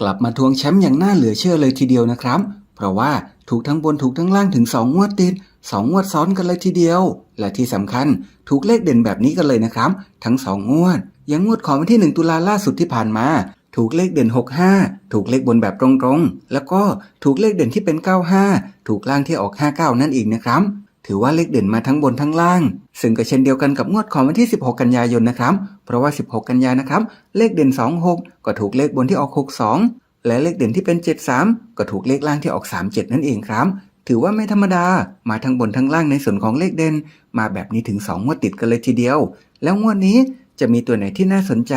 กลับมาทวงแชมป์อย่างน่าเหลือเชื่อเลยทีเดียวนะครับ เพราะว่าถูกทั้งบนถูกทั้งล่างถึง 2 งวดติด 2 งวดซ้อนกันเลยทีเดียว และที่สำคัญถูกเลขเด่นแบบนี้กันเลยนะครับ ทั้ง 2 งวดอย่างงวดของวันที่ 1 ตุลาล่าสุดที่ผ่านมา ถูกเลขเด่น 65 ถูกเลขบนแบบตรงๆ แล้วก็ถูกเลขเด่นที่เป็น 95 ถูกล่างที่ออก 59 นั่นเองนะครับ ถือว่าเลขเด่นมาทั้งบนทั้งล่าง ซึ่งก็เช่นเดียวกันกับงวดของวันที่ 16 กันยายนนะครับ เพราะว่า 16 กันยานะครับ เลขเด่น 26 ก็ถูกเลขบนที่ออก 62 และเลขเด่นที่เป็น 73 ก็ถูกเลขล่างที่ออก 37 นั่นเองครับ ถือว่าไม่ธรรมดา มาทั้งบนทั้งล่างในส่วนของเลขเด่น มาแบบนี้ถึง 2 งวดติดกันเลยทีเดียว แล้วงวดนี้จะมีตัวไหนที่น่าสนใจ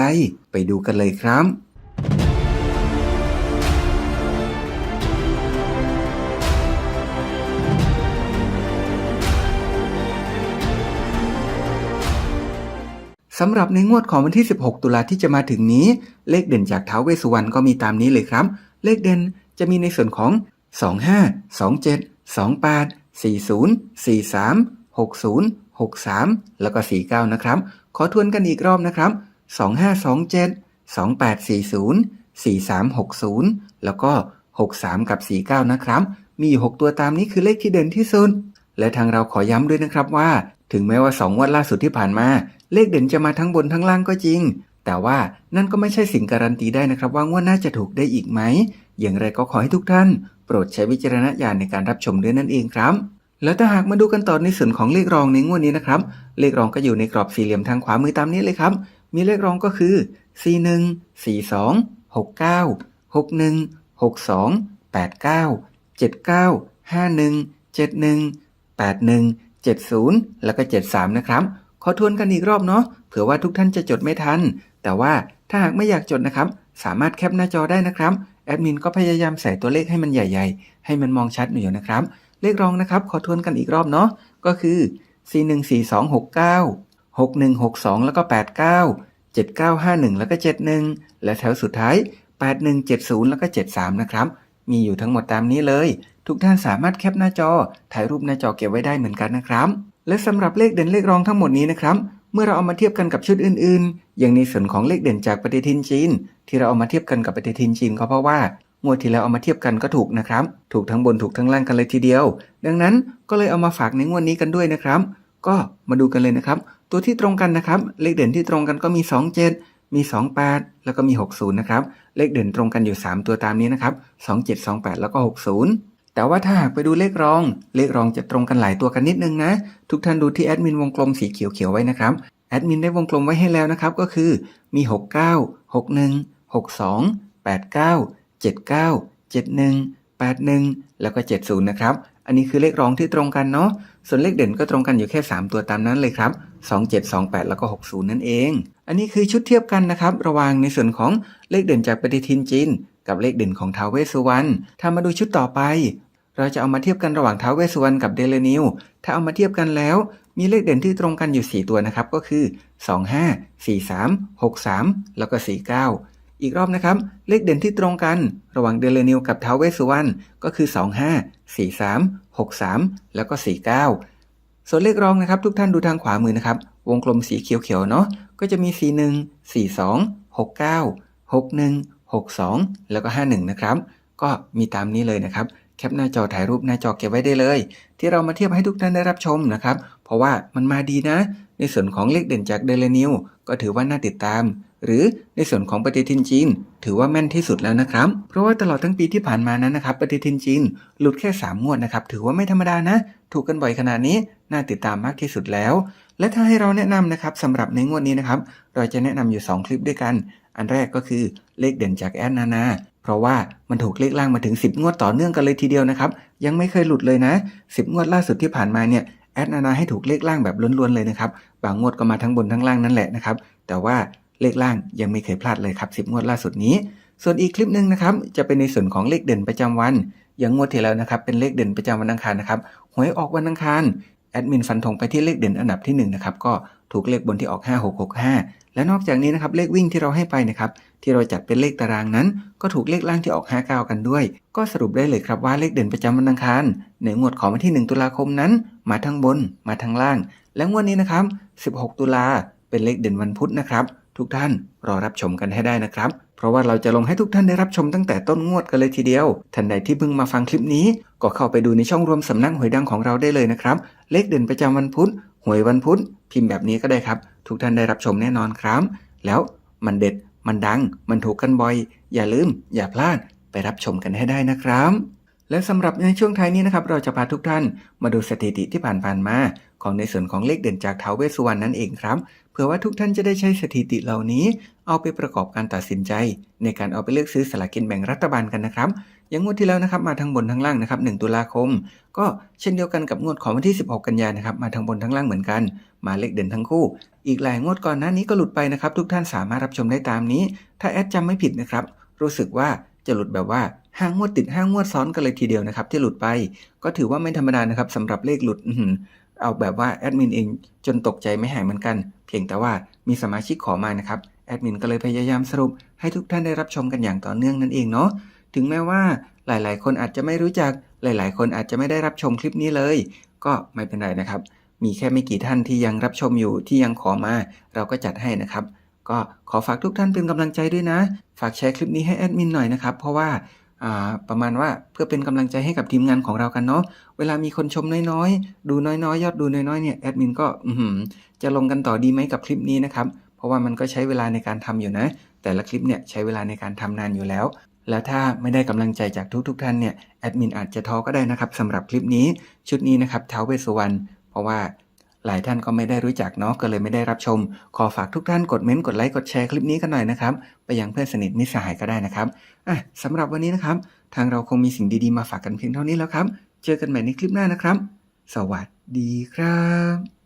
ไปดูกันเลยครับ สำหรับในงวดของวันที่ 16 ตุลาที่จะมาถึงนี้ เลขเด่นจากท้าวเวสสุวรรณก็มีตามนี้เลยครับ เลขเด่นจะมีในส่วนของ 25 27 28 40 43 60 63 แล้วก็ 49 นะครับ ขอทวนกันอีกรอบนะครับ 2527 2840 4360 แล้วก็ 63 กับ 49 นะครับ มีอยู่ 6 ตัวตามนี้คือเลขที่เด่นที่สุด และทางเราขอย้ำด้วยนะครับว่า ถึงแม้ว่า 2 งวดล่าสุดที่ผ่านมา เลขเด่นจะมาทั้งบนทั้งล่างก็จริง แต่ว่านั่นก็ไม่ใช่สิ่งการันตีได้นะครับ ว่างวดหน้าจะถูกได้อีกไหม อย่างไรก็ขอให้ทุกท่าน โปรดใช้วิจารณญาณในการรับชมด้วยนั่นเองครับ แล้วถ้าหากมาดูกันต่อในส่วนของเลขรองในงวดนี้นะครับ เลขรองก็อยู่ในกรอบสี่เหลี่ยมทางขวามือตามนี้เลยครับ มีเลขรองก็คือ 41 42 69 61 62 89 79 51 71 81 70 แล้วก็ 73 นะครับ อทวนกันอีกรอบเนาะเผื่อว่าทุกท่านจะจดไม่ทัน แต่ว่าถ้าหากไม่อยากจดนะครับ สามารถแคปหน้าจอได้นะครับแอดมินก็พยายามใส่ตัวเลขให้มันใหญ่ ๆ ให้มันมองชัดหน่อยนะครับ เลขรองนะครับ ขอทวนกันอีกรอบเนาะก็คือ 414269 6162 แล้วก็ 89 7951 แล้วก็ 71 และแถวสุดท้าย 8170 แล้วก็ 73 นะครับ มีอยู่ทั้งหมดตามนี้เลย ทุกท่านสามารถแคปหน้าจอ ถ่ายรูปหน้าจอเก็บไว้ได้เหมือนกันนะครับ และสำหรับเลขเด่นเลขรองทั้งหมดนี้นะครับ เมื่อเราเอามาเทียบกันกับชุดอื่นๆ อย่างในส่วนของเลขเด่นจากปฏิทินจีน ที่เราเอามาเทียบกันกับปฏิทินจีนก็เพราะว่างวดที่แล้วเอามาเทียบกันก็ถูกนะครับ ถูกทั้งบนถูกทั้งล่างกันเลยทีเดียว ดังนั้นก็เลยเอามาฝากในงวดนี้กันด้วยนะครับ ก็มาดูกันเลยนะครับ ตัวที่ตรงกันนะครับ เลขเด่นที่ตรงกันก็มี 27 มี 28 แล้วก็มี 60 นะครับ เลขเด่นตรงกันอยู่ 3 ตัวตามนี้นะครับ 27 28 แล้วก็ 60 แต่ว่าถ้าหากไปดูเลขรอง เลขรองจะตรงกันหลายตัวกันนิดนึงนะ ทุกท่านดูที่แอดมินวงกลมสีเขียวๆไว้นะครับ แอดมินได้วงกลมไว้ให้แล้วนะครับ ก็คือมี 69 61 62 89 79 71 81 แล้วก็ 70 นะครับ อันนี้คือเลขรองที่ตรงกันเนาะ ส่วนเลขเด่นก็ตรงกันอยู่แค่ 3 ตัวตามนั้นเลยครับ 27 28 แล้วก็ 60 นั่นเอง อันนี้คือชุดเทียบกันนะครับ ระหว่างในส่วนของเลขเด่นจากปฏิทินจีนกับเลขเด่นของทาวเวสสุวรรณถ้ามาดูชุดต่อไป เราจะเอามาเทียบกันระหว่างท้าวเวสสุวรรณกับเดลนิวถ้าเอามาเทียบกันแล้ว มีเลขเด่นที่ตรงกันอยู่ 4 ตัวนะครับ ก็คือ 25 43 63 แล้วก็ 49 อีกรอบนะครับ เลขเด่นที่ตรงกันระหว่างเดลนิวกับท้าวเวสสุวรรณก็คือ 25 43 63 แล้วก็ 49 ส่วนเลขรองนะครับ ทุกท่านดูทางขวามือนะครับ วงกลมสีเขียวๆเนาะก็จะมี 41 42 69 61 62 แล้วก็ 51 นะครับ ก็มีตามนี้เลยนะครับ แคปหน้าจอถ่ายรูปหน้าจอเก็บไว้ได้เลย ที่เรามาเทียบให้ทุกท่านได้รับชมนะครับ เพราะว่ามันมาดีนะ ในส่วนของเลขเด่นจากเดลนิวก็ถือว่าน่าติดตาม หรือในส่วนของปฏิทินจีน ถือว่าแม่นที่สุดแล้วนะครับ เพราะว่าตลอดทั้งปีที่ผ่านมานั้นนะครับ ปฏิทินจีนหลุดแค่ 3 งวดนะครับ ถือว่าไม่ธรรมดานะ ถูกกันบ่อยขนาดนี้ น่าติดตามมากที่สุดแล้ว และถ้าให้เราแนะนำนะครับสำหรับในงวดนี้นะครับ เราจะแนะนำอยู่ 2 คลิปด้วยกัน อันแรกก็คือเลขเด่นจากแอดนานา เพราะว่ามันถูกเลขล่างมาถึง 10 งวดต่อเนื่องกันเลยทีเดียวนะครับ ยังไม่เคยหลุดเลยนะ 10 งวดล่าสุดที่ผ่านมาเนี่ยแอดนานาให้ถูกเลขล่างแบบล้วนๆเลยนะครับ บางงวดก็มาทั้งบนทั้งล่างนั่นแหละนะครับ แต่ว่าเลขล่างยังไม่เคยพลาดเลยครับ10 งวดล่าสุดนี้ ส่วนอีกคลิปหนึ่งนะครับจะเป็นในส่วนของเลขเด่นประจำวัน อย่างงวดที่แล้วนะครับเป็นเลขเด่นประจำวันอังคารนะครับ หวยออกวันอังคารแอดมินฟันธงไปที่เลขเด่นอันดับที่1นะครับก็ถูกเลขบนที่ออก 5665 และนอกจากนี้นะครับเลขวิ่งที่เราให้ไปนะครับ ที่เราจัดเป็นเลขตารางนั้น ก็ถูกเลขล่างที่ออก 59 กันด้วย ก็สรุปได้เลยครับว่าเลขเด่นประจำวันอังคารในงวดของวันที่ 1 ตุลาคมนั้น มาทั้งบน มาทั้งล่าง และงวดนี้นะครับ 16 ตุลาเป็นเลขเด่นวันพุธนะครับ ทุกท่านรอรับชมกันให้ได้นะครับ เพราะว่าเราจะลงให้ทุกท่านได้รับชมตั้งแต่ต้นงวดกันเลยทีเดียว ท่านใดที่เพิ่งมาฟังคลิปนี้ ก็เข้าไปดูในช่องรวมสำนักหวยดังของเราได้เลยนะครับ เลขเด่นประจำวันพุธหวยวันพุธพิมพ์แบบนี้ก็ได้ครับ ทุกท่านได้รับชมแน่นอนครับ แล้วมันเด็ด มันดัง มันถูกกันบ่อย อย่าลืม อย่าพลาด ไปรับชมกันให้ได้นะครับ และสำหรับในช่วงท้ายนี้นะครับ เราจะพาทุกท่านมาดูสถิติที่ผ่านๆมา ของในส่วนของเลขเด่นจากท้าวเวสสุวรรณนั่นเองครับ เผื่อว่าทุกท่านจะได้ใช้สถิติเหล่านี้ เอาไปประกอบการตัดสินใจ ในการเอาไปเลือกซื้อสลากกินแบ่งรัฐบาลกันนะครับ อย่างงวดที่แล้วนะครับมาทั้งบนทั้งล่างนะครับ 1 ตุลาคม ก็เช่นเดียวกันกับงวดของวันที่ 16 กันยายนะครับ มาทั้งบนทั้งล่างเหมือนกัน มาเลขเด่นทั้งคู่ อีกหลายงวดก่อนหน้านี้ก็หลุดไปนะครับ ทุกท่านสามารถรับชมได้ตามนี้ ถ้าแอดจำไม่ผิดนะครับ รู้สึกว่าจะหลุดแบบว่าห้างวดติดห้างวดซ้อนกันเลยทีเดียวนะครับ ที่หลุดไป ก็ถือว่าไม่ธรรมดานะครับสำหรับเลขหลุดอื้อหือ เอาแบบว่าแอดมินเองจนตกใจไม่หายเหมือนกัน เพียงแต่ว่ามีสมาชิกขอมานะครับแอดมินก็เลยพยายามสรุปให้ทุกท่านได้รับชมกันอย่างต่อเนื่องนั่นเองเนาะถึงแม้ว่าหลาย ๆ คนอาจจะไม่รู้จักหลาย ๆ คนอาจจะไม่ได้รับชมคลิปนี้เลย ก็ไม่เป็นไรนะครับ มีแค่ไม่กี่ท่านที่ยังรับชมอยู่ที่ยังขอมา เราก็จัดให้นะครับ ก็ขอฝากทุกท่านเป็นกำลังใจด้วยนะ ฝากแชร์คลิปนี้ให้แอดมินหน่อยนะครับ เพราะว่าอ่า ประมาณว่าเพื่อเป็นกำลังใจให้กับทีมงานของเรากันเนาะเวลามีคนชมน้อยๆ ดูน้อยๆ ยอดดูน้อยๆเนี่ยแอดมินก็จะลงกันต่อดีไหมกับคลิปนี้นะครับเพราะว่ามันก็ใช้เวลาในการทำอยู่นะ แต่ละคลิปเนี่ยใช้เวลาในการทำนานอยู่แล้ว แล้วถ้าไม่ได้กำลังใจจากทุกๆท่านเนี่ยแอดมินอาจจะท้อก็ได้นะครับสำหรับคลิปนี้ชุดนี้นะครับเท้าเวสวรรณเพราะว่า หลายท่านก็ไม่ได้รู้จักเนาะก็เลยไม่ได้รับชม ขอฝากทุกท่านกดเม้นต์กดไลค์กดแชร์คลิปนี้กันหน่อยนะครับ ไปยังเพื่อนสนิทมิสหายก็ได้นะครับอะสำหรับวันนี้นะครับ ทางเราคงมีสิ่งดีๆมาฝากกันเพียงเท่านี้แล้วครับ เจอกันใหม่ในคลิปหน้านะครับ สวัสดีครับ